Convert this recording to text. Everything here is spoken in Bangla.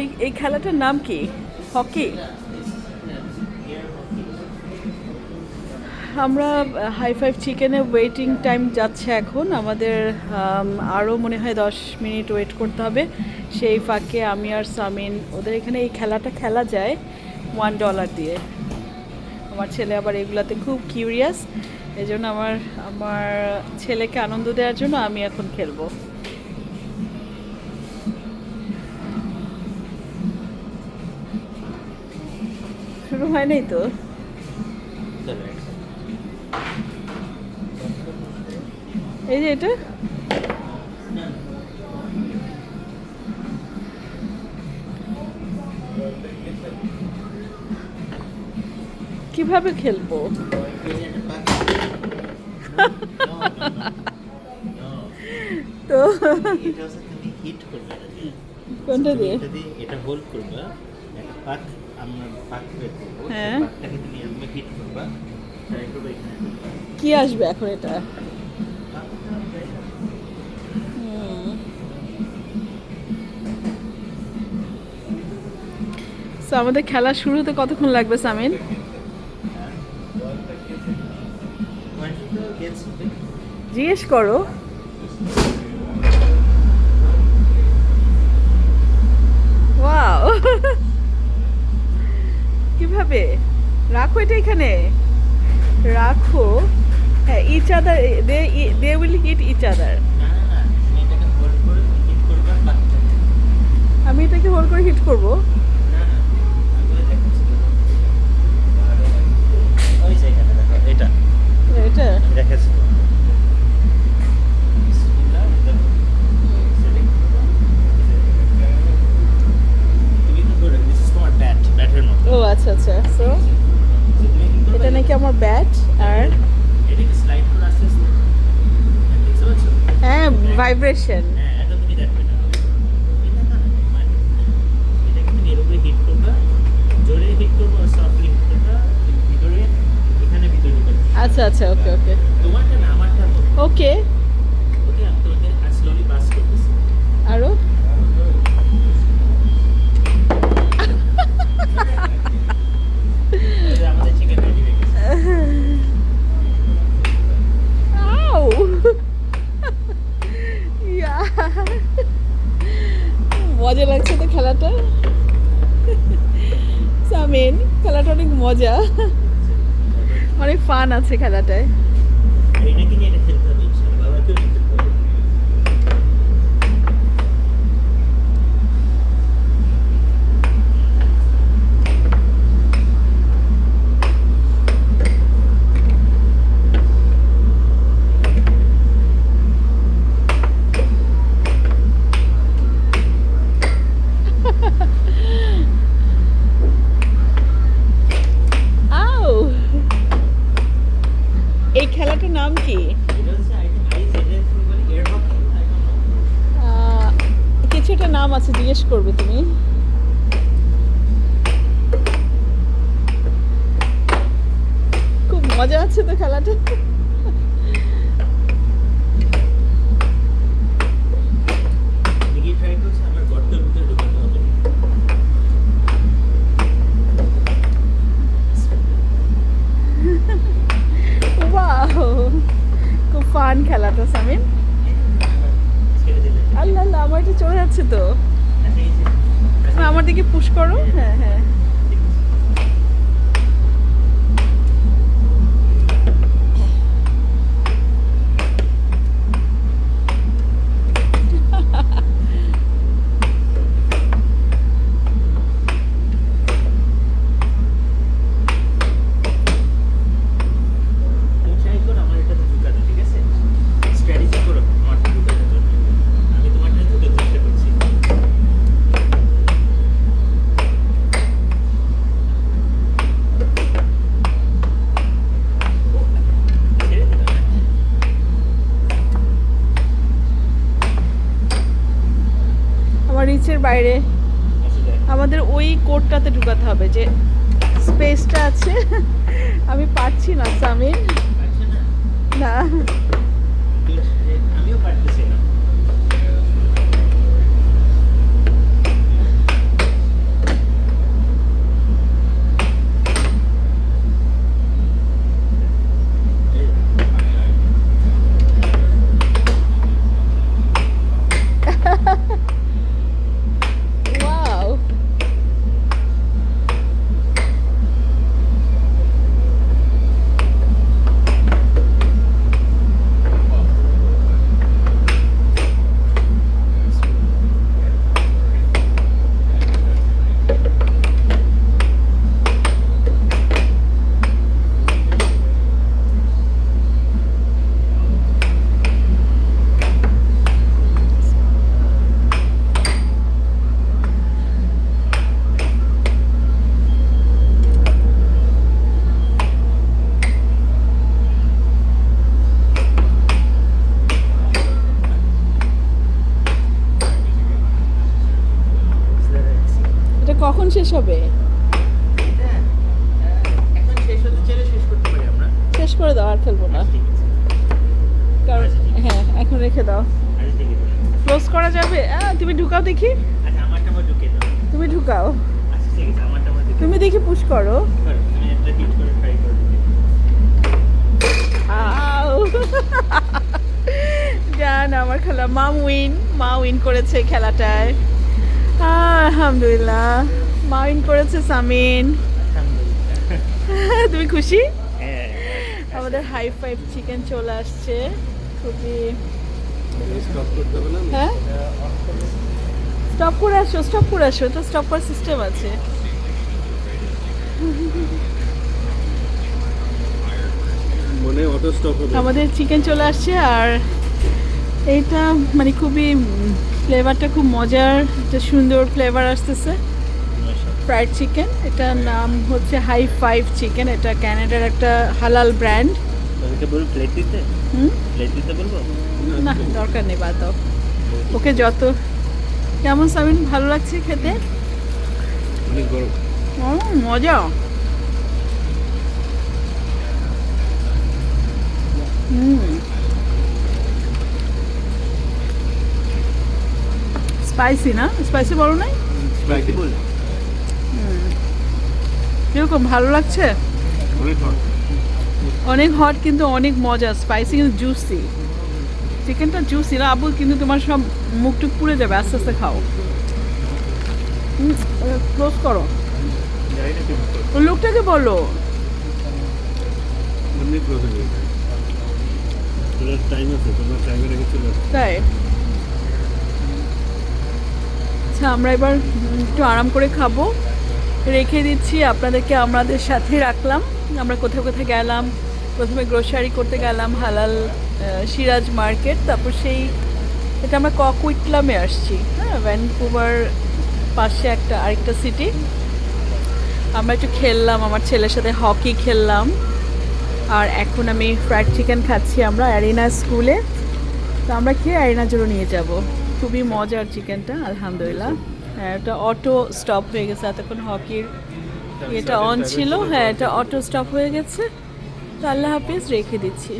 এই এই খেলাটার নাম কি? হকি? আমরা হাই ফাইভ চিকেনে ওয়েটিং টাইম যাচ্ছে এখন। আমাদের আরও মনে হয় দশ মিনিট ওয়েট করতে হবে। সেই ফাঁকে আমি আর সামিন, ওদের এখানে এই খেলাটা খেলা যায় ওয়ান ডলার দিয়ে। আমার ছেলে আবার এগুলাতে খুব কিউরিয়াস এই জন্য আমার আমার ছেলেকে আনন্দ দেওয়ার জন্য আমি এখন খেলব। শুরু হয় নাই তো? এই যে এটা? কীভাবে খেলব? তো কোনটা দিয়ে? এটা হোল্ড করবা একটা পাক আমরা পাক বের করব হ্যাঁ। পাকটাকে তুমি এমনি হিট করবা। ট্রাই করবে এখানে। কি আসবে এখন এটা। So, আমাদের খেলা শুরুতে কতক্ষণ লাগবে সামিন? তো জিজ্ঞেস করো। ওয়াও কীভাবে? রাখো এটা এখানে। রাখো। হ্যাঁ each other they they will hit each other আমি এটাকে হোল্ড করে হিট করব না না আমি দেখাচ্ছি ওই জায়গাটা দেখো এটা এটা আমি দেখাচ্ছি বিসমিল্লাহ, দেখো। Setting. তুমি কি করবে দিস ইজ তোমার ব্যাট ব্যাটের মতো ও আচ্ছা আচ্ছা সো So, তুমি কি করবে? এটা নাকি আমার ব্যাট আর এটাকে স্লাইড করে আস্তে আস্তে দেখতে পাচ্ছ হ্যাঁ ভাইব্রেশন হ্যাঁ এটা তুমি দেখবে না এটা না মানে এটাকে তুমি এর উপরে হিট করবা জোরে হিট করবা সফটলি হিট করবা ভিতরে এখানে ভিতরে ঢুকাবে আচ্ছা আচ্ছা ওকে ওকে ওকে আমি তোমাকে স্লোলি পাস করতেছি আরও এই যে আমাদের চিকেন রেডি হয়ে গেছে আউ ইয়া মজা লাগছে তো খেলাটা। সামিন খেলাটা অনেক মজা। অনেক ফান আছে খেলাটায় আর এটাকে নিয়ে এটা খেলতে হবে ইনশাআল্লাহ বাবাকেও নিয়ে খেলতে হবে আউ এই খেলাটার নাম কি এটা হচ্ছে আই আই জেড বলে air hockey I don't know ah, কিছু একটা জিজ্ঞেস করবে তুমি। খুব মজা আছে তো খেলাটা দেখি ট্রাই করছি আমার গর্তের ভিতরে ঢুকাতে হবে ওয়াও খুব ফান খেলাটা সামিন ছেড়ে দিলে আল্লাহ আল্লাহ আমার এটা চলে যাচ্ছে তো আচ্ছা, এই যে- আচ্ছা, আমার দিকে পুশ করো হ্যাঁ হ্যাঁ ঠিক আছে। তুমি try করো আমার এটাতে ঢুকাতে, ঠিক আছে? Strategy করো আমারটা ঢুকানোর জন্য। আমি তোমারটা ঢুকাতে চেষ্টা করছি। ছেড়ে দিলাম, হ্যাঁ? আমার রিচের বাইরে। আমাদের ওই কোডটাতে ঢুকাতে হবে যে স্পেসটা আছে। আমি পাচ্ছি না সামিন না। কখন শেষ হবে? শেষ করে দাও আর খেলব না। কারণ হ্যাঁ এখন রেখে দাও। আচ্ছা ক্লোজ করা যাবে? তুমি ঢুকাও দেখি। আচ্ছা তুমি ঢুকাও। আচ্ছা তুমি দেখি পুশ করো। জান আমার খেলা মা উইন মা উইন করেছে খেলাটায়। আলহামদুলিল্লাহ। মা উইন করেছে সামিন। আলহামদুলিল্লাহ তুমি খুশি? হ্যাঁ। আমাদের হাই ফাইভ চিকেন চলে আসছে। খুবই হ্যাঁ? স্টপ করে আসো স্টপ করে আসো। তো স্টপ করার সিস্টেম আছে। মনে অটো স্টপ হবে। আমাদের চিকেন চলে আসছে আর এইটা মানে খুবই ফ্লেভারটা খুব মজার একটা সুন্দর ফ্লেভার আসতেছে। ফ্রাইড চিকেন এটার নাম হচ্ছে হাই ফাইভ চিকেন এটা ক্যানাডার একটা হালাল ব্র্যান্ড না দরকার নেই বাদ দাও। ওকে যত। কেমন সামিন ভালো লাগছে খেতে? মজা। হুম। স্পাইসি না? স্পাইসি বলো নাই? স্পাইসি বল কীরকম ভালো লাগছে? অনেক হট কিন্তু অনেক মজা স্পাইসি কিন্তু জুসি চিকেনটা জুসি না আবুল কিন্তু তোমার সব মুখ টুক পুড়ে যাবে আস্তে আস্তে খাও। ক্লোজ করো। লোকটাকে বলো। তাই? আচ্ছা আমরা এবার একটু আরাম করে খাব। রেখে দিচ্ছি, আপনাদেরকে আমাদের সাথে রাখলাম। আমরা কোথায় কোথায় গেলাম, প্রথমে গ্রোসারি করতে গেলাম, হালাল সিরাজ মার্কেট, তারপর সেই, এটা আমরা ককুইটলামে আসছি হ্যাঁ ভ্যানকুভার পাশে একটা, আরেকটা সিটি আমরা একটু খেললাম, আমার ছেলের সাথে হকি খেললাম, আর এখন আমি ফ্রাইড চিকেন খাচ্ছি আমরা অ্যারিনা স্কুলে। তো আমরা খেয়ে অ্যারিনার জন্য নিয়ে যাব? খুবই মজার চিকেনটা আলহামদুলিল্লাহ। হ্যাঁ এটা অটো স্টপ হয়ে গেছে এতক্ষণ হকির এটা অন ছিল। হ্যাঁ এটা অটো স্টপ হয়ে গেছে। তো আল্লাহ হাফিজ রেখে দিচ্ছি।